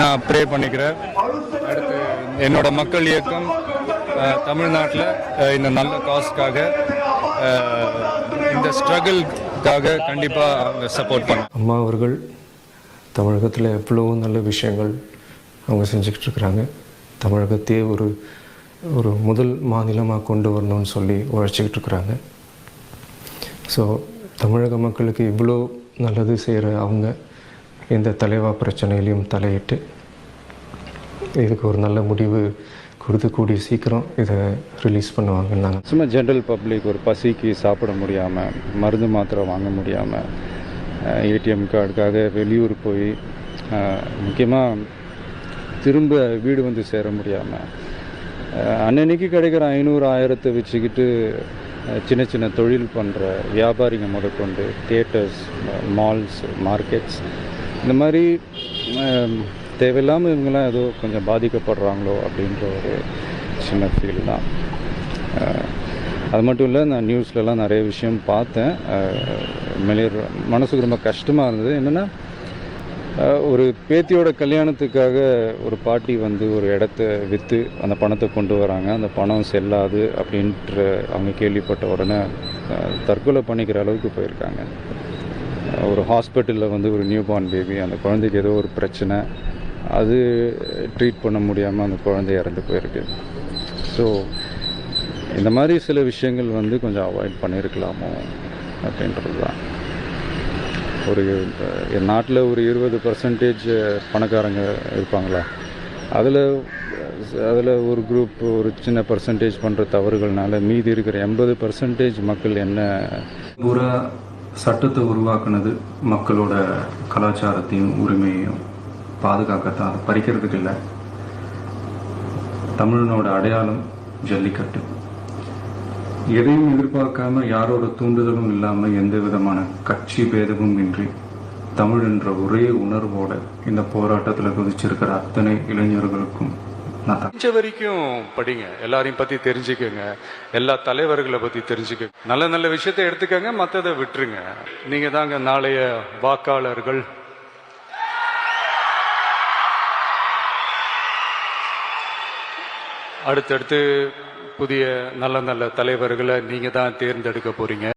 நான் ப்ரே பண்ணிக்கிறேன். அடுத்து என்னோட மக்கள் இயக்கம் தமிழ்நாட்டில் இந்த நல்ல காசுக்காக இந்த ஸ்ட்ரகிள்காக கண்டிப்பாக அவங்க சப்போர்ட் பண்ண அம்மா அவர்கள் தமிழகத்தில் எவ்வளோ நல்ல விஷயங்கள் அவங்க செஞ்சுக்கிட்டு இருக்கிறாங்க. தமிழகத்தையே ஒரு ஒரு முதல் மாநிலமாக கொண்டு வரணும்னு சொல்லி உழைச்சிக்கிட்டு இருக்கிறாங்க. ஸோ தமிழக மக்களுக்கு இவ்வளோ நல்லது செய்கிற அவங்க இந்த தலைவா பிரச்சனையிலையும் தலையிட்டு இதுக்கு ஒரு நல்ல முடிவு கொடுத்து கூடிய சீக்கிரம் இதை ரிலீஸ் பண்ணுவாங்கன்னாங்க நாங்கள் சும்மா ஜென்ரல் பப்ளிக் ஒரு பசிக்கு சாப்பிட முடியாமல் மருந்து மாத்திரை வாங்க முடியாமல் ஏடிஎம் கார்டுக்காக வெளியூர் போய் முக்கியமாக திரும்ப வீடு வந்து சேர முடியாமல் அன்னன்னைக்கு கிடைக்கிற ஐநூறு ஆயிரத்தை வச்சுக்கிட்டு சின்ன சின்ன தொழில் பண்ணுற வியாபாரிங்க முதற்கொண்டு தியேட்டர்ஸ் மால்ஸ் மார்க்கெட்ஸ் இந்த மாதிரி தேவையில்லாமல் இவங்கெல்லாம் ஏதோ கொஞ்சம் பாதிக்கப்படுறாங்களோ அப்படின்ற ஒரு சின்ன ஃபீல் தான். அது மட்டும் இல்லை நான் நியூஸ்லலாம் நிறைய விஷயம் பார்த்தேன். மெளிர் மனசுக்கு ரொம்ப கஷ்டமாக இருந்தது. என்னென்னா ஒரு பேத்தியோட கல்யாணத்துக்காக ஒரு பாட்டி வந்து ஒரு இடத்த விற்று அந்த பணத்தை கொண்டு வராங்க. அந்த பணம் செல்லாது அப்படின்ற அவங்க கேள்விப்பட்ட உடனே தற்கொலை பண்ணிக்கிற அளவுக்கு போயிருக்காங்க. ஒரு ஹாஸ்பிட்டலில் வந்து ஒரு நியூ பார்ன் பேபி அந்த குழந்தைக்கு ஏதோ ஒரு பிரச்சனை அது ட்ரீட் பண்ண முடியாமல் அந்த குழந்தை இறந்து போயிருக்கு. ஸோ இந்த மாதிரி சில விஷயங்கள் வந்து கொஞ்சம் அவாய்ட் பண்ணியிருக்கலாமோ அப்படின்றது தான் ஒரு என் நாட்டில் ஒரு இருபது பர்சன்டேஜ் பணக்காரங்க இருப்பாங்களா? அதில் அதில் ஒரு குரூப் ஒரு சின்ன பர்சன்டேஜ் பண்ணுற தவறுகள்னால மீதி இருக்கிற எண்பது பர்சன்டேஜ் மக்கள் என்ன பூரா சட்டத்தை உருவாக்குனது மக்களோட கலாச்சாரத்தையும் உரிமையையும் பாதுகாக்கத்தான் அதை பறிக்கிறதுக்கு இல்லை. தமிழனோட அடையாளம் ஜல்லிக்கட்டு. எதையும் எதிர்பார்க்காம யாரோட தூண்டுதலும் இல்லாம எந்த விதமான கட்சி பேதமும் இன்றி தமிழ் என்ற ஒரே உணர்வோட இந்த போராட்டத்தில் குதிச்சிருக்கிற அத்தனை இளைஞர்களுக்கும் முடிஞ்ச வரைக்கும் படிங்க. எல்லாரையும் பத்தி தெரிஞ்சுக்கோங்க. எல்லா தலைவர்களை பத்தி தெரிஞ்சுக்க நல்ல நல்ல விஷயத்தை எடுத்துக்கங்க மற்றதை விட்டுருங்க. நீங்க தாங்க நாளைய வாக்காளர்கள். அடுத்தடுத்து புதிய நல்ல நல்ல தலைவர்களை நீங்க தான் தேர்ந்தெடுக்க போறீங்க.